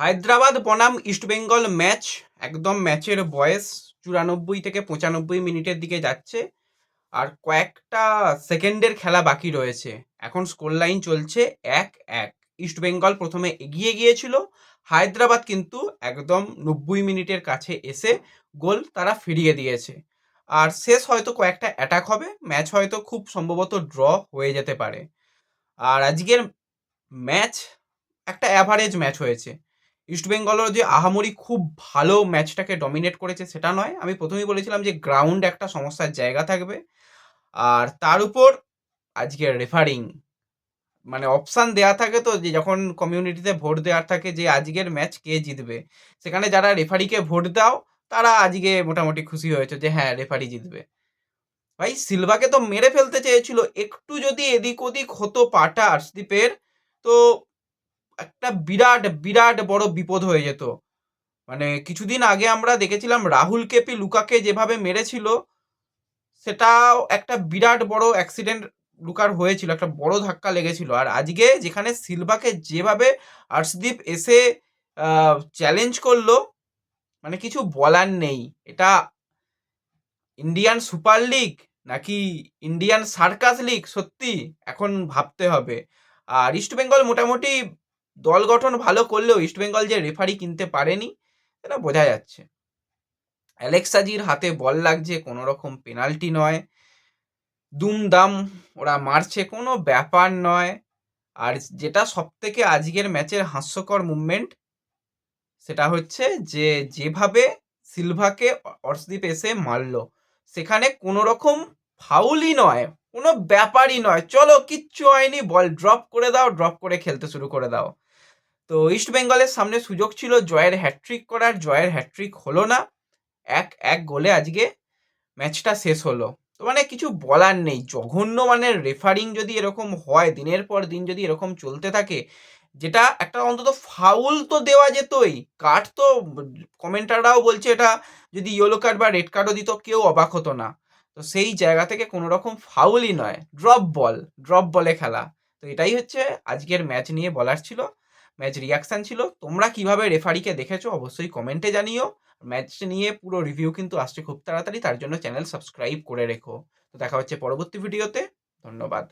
হায়দ্রাবাদ বনাম ইস্টবেঙ্গল ম্যাচ, একদম ম্যাচের বয়স চুরানব্বই থেকে পঁচানব্বই মিনিটের দিকে যাচ্ছে আর কয়েকটা সেকেন্ডের খেলা বাকি রয়েছে। এখন স্কোর লাইন চলছে এক এক। ইস্টবেঙ্গল প্রথমে এগিয়ে গিয়েছিল, হায়দ্রাবাদ কিন্তু একদম নব্বই মিনিটের কাছে এসে গোল তারা ফিরিয়ে দিয়েছে। আর শেষ হয়তো কয়েকটা অ্যাটাক হবে, ম্যাচ হয়তো খুব সম্ভবত ড্র হয়ে যেতে পারে। আর আজকের ম্যাচ একটা অ্যাভারেজ ম্যাচ হয়েছে। ইস্টবেঙ্গলও যে আহামরি খুব ভালো ম্যাচটাকে ডমিনেট করেছে সেটা নয়। আমি প্রথমেই বলেছিলাম যে গ্রাউন্ড একটা সমস্যার জায়গা থাকবে। আর তার উপর আজকের রেফারিং মানে অপশান দেয়া থাকে তো যে যখন কমিউনিটিতে ভোট দেওয়ার থাকে যে আজকের ম্যাচ কে জিতবে। সেখানে যারা রেফারিকে ভোট দাও, তারা আজকে মোটামুটি খুশি হয়েছে যে হ্যাঁ রেফারি জিতবে। ভাই, সিলভাকে তো মেরে ফেলতে চেয়েছিল। একটু যদি এদিক ওদিক হতো পাটা আর্শদীপের, তো একটা বিরাট বিরাট বড় বিপদ হয়ে যেত। মানে কিছুদিন আগে আমরা দেখেছিলাম রাহুল কেপি লুকাকে যেভাবে মেরেছিল, সেটাও একটা বিরাট বড় অ্যাক্সিডেন্ট লুকার হয়েছিল, একটা বড় ধাক্কা লেগেছিল। আর আজকে যেখানে সিলভাকে যেভাবে আর্শদীপ এসে চ্যালেঞ্জ করল মানে কিছু বলার নেই। এটা ইন্ডিয়ান সুপার লিগ নাকি ইন্ডিয়ান সার্কাস লিগ সত্যি, এখন ভাবতে হবে। আর ইস্টবেঙ্গল মোটামুটি দল গঠন ভালো করলেও ইস্টবেঙ্গল যে রেফারি কিনতে পারেনি সেটা বোঝা যাচ্ছে। অ্যালেক্সাজির হাতে বল লাগছে কোনো রকম পেনাল্টি নয়। দুমদাম ওরা মারছে, কোনো ব্যাপার নয়। আর যেটা সব থেকে আজকের ম্যাচের হাস্যকর মুভমেন্ট সেটা হচ্ছে যে যেভাবে সিলভাকে অর্শদীপ এসে মারলো, সেখানে কোনো রকম ফাউলই নয়, কোনো ব্যাপারই নয়। চলো, কিচ্ছু হয়নি বল ড্রপ করে দাও ড্রপ করে খেলতে শুরু করে দাও। তো ইস্ট বেঙ্গলের সামনে সুযোগ ছিল, জয়ের হ্যাট্রিক করার। জয়ের হ্যাট্রিক হলো না। এক এক গোলে আজকে ম্যাচটা শেষ হলো। তো মানে কিছু বলার নেই। জঘন্য মানে রেফারিং যদি এরকম হয়, দিনের পর দিন যদি এরকম চলতে থাকে, যেটা একটা অন্তত ফাউল তো দেওয়া যেতই। কার্ড তো কমেন্টাররাও বলছে এটা, যদি ইয়েলো কার্ড বা রেড কার্ডও দিত, কেউ অবাক হতো না। তো সেই জায়গা থেকে কোনো রকম ফাউলই নয়। ড্রপ বল ড্রপ বলে খেলা। তো এটাই হচ্ছে আজকের ম্যাচ নিয়ে বলার ছিল। ম্যাচ রিয়াকশান ছিল। তোমরা কীভাবে রেফারিকে দেখেছ অবশ্যই কমেন্টে জানিও। ম্যাচ নিয়ে পুরো রিভিউ কিন্তু আসছে খুব তাড়াতাড়ি, তার জন্য চ্যানেল সাবস্ক্রাইব করে রেখো। তো দেখা হচ্ছে পরবর্তী ভিডিওতে ধন্যবাদ।